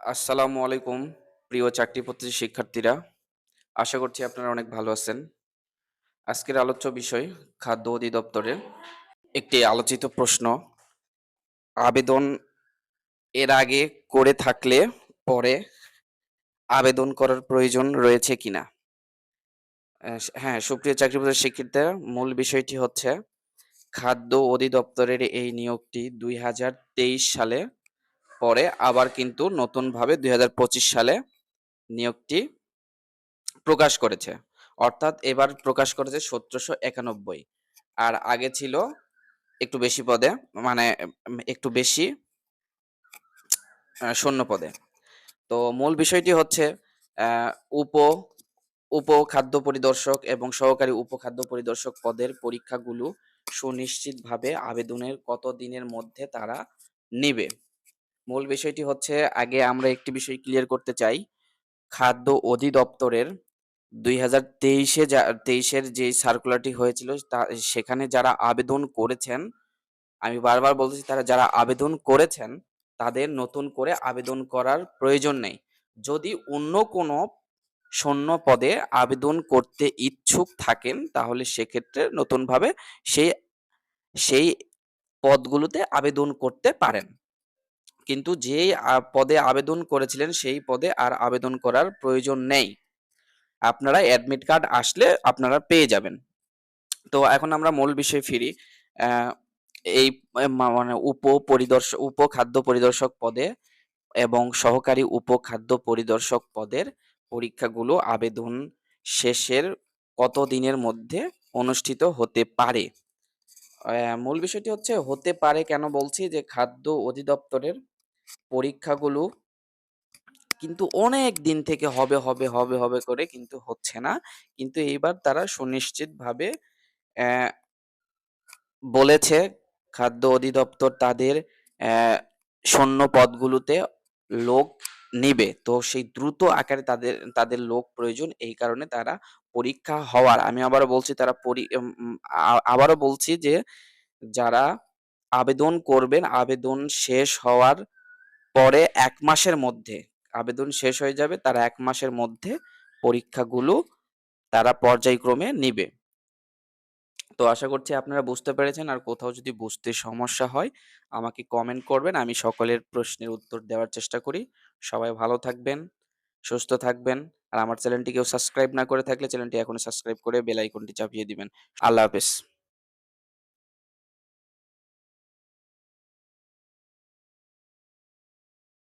আসসালামু আলাইকুম, প্রিয় চাকরি প্রত্যাশী শিক্ষার্থীরা। আশা করছি আপনারা অনেক ভালো আছেন। আজকের আলোচ্য বিষয়, খাদ্য অধিদপ্তরের একটি আলোচিত প্রশ্ন। আবেদন এর আগে করে থাকলে পরে আবেদন করার প্রয়োজন রয়েছে কিনা? হ্যাঁ সুপ্রিয় চাকরি প্রত্যাশী শিক্ষার্থীরা, মূল বিষয়টি হচ্ছে, খাদ্য অধিদপ্তরের এই নিয়োগটি দুই হাজার তেইশ সালে পরে আবার কিন্তু নতুনভাবে দুই হাজার পঁচিশ সালে নিয়োগটি প্রকাশ করেছে। অর্থাৎ এবার প্রকাশ করেছে সতেরোশো একানব্বই। আর আগে ছিল একটু বেশি পদে মানে একটু বেশি শূন্য পদে। তো মূল বিষয়টি হচ্ছে উপ উপ খাদ্য পরিদর্শক এবং সহকারী উপ খাদ্য পরিদর্শক পদের পরীক্ষাগুলো সুনিশ্চিতভাবে আবেদনের কত দিনের মধ্যে তারা নিবে। মূল বিষয়টি হচ্ছে, আগে আমরা একটি বিষয় ক্লিয়ার করতে চাই। খাদ্য অধিদপ্তরের দুই হাজার তেইশে তেইশের যে সার্কুলারটি হয়েছিল, তা, সেখানে যারা আবেদন করেছেন, আমি বারবার বলতেছি, তারা যারা আবেদন করেছেন, তাদের নতুন করে আবেদন করার প্রয়োজন নেই। যদি অন্য কোনো শূন্য পদে আবেদন করতে ইচ্ছুক থাকেন, তাহলে সেক্ষেত্রে নতুনভাবে সেই সেই পদগুলোতে আবেদন করতে পারেন। কিন্তু যেই পদে আবেদন করেছিলেন সেই পদে আর আবেদন করার প্রয়োজন নেই। আপনারা অ্যাডমিট কার্ড আসলে আপনারা পেয়ে যাবেন। তো এখন আমরা মূল বিষয়ে ফিরি। এই মানে উপ পরিদর্শক উপ খাদ্য পরিদর্শক পদে এবং সহকারী উপ খাদ্য পরিদর্শক পদের পরীক্ষাগুলো আবেদন শেষের কত দিনের মধ্যে অনুষ্ঠিত হতে পারে? মূল বিষয়টি হচ্ছে হতে পারে কেন বলছি যে খাদ্য অধিদপ্তরের পরীক্ষাগুলো কিন্তু অনেক দিন থেকে হবে হবে হবে হবে করে কিন্তু হচ্ছে না। কিন্তু এইবার তারা সুনিশ্চিতভাবে বলেছে খাদ্য অধিদপ্তর তাদের শূন্য পদগুলোতে লোক নিবে। তো সেই দ্রুত আকারে তাদের তাদের লোক প্রয়োজন এই কারণে তারা পরীক্ষা হওয়ার। আমি আবারও বলছি তারা পরি আবারও বলছি যে যারা আবেদন করবেন, আবেদন শেষ হওয়ার পরে এক মাসের মধ্যে আবেদন শেষ হয়ে যাবে, তারা এক মাসের মধ্যে পরীক্ষাগুলো তারা পর্যায়ক্রমে নিবে। তো আশা করছি আপনারা বুঝতে পেরেছেন, আর কোথাও যদি বুঝতে সমস্যা হয়, আমাকে কমেন্ট করবেন, আমি সকলের প্রশ্নের উত্তর দেওয়ার চেষ্টা করি। সবাই ভালো থাকবেন, সুস্থ থাকবেন, আর আমার চ্যানেলটি কেউ সাবস্ক্রাইব না করে থাকলে চ্যানেলটি এখনই সাবস্ক্রাইব করে বেল আইকনটি চাপিয়ে দিবেন। আল্লাহ হাফেজ।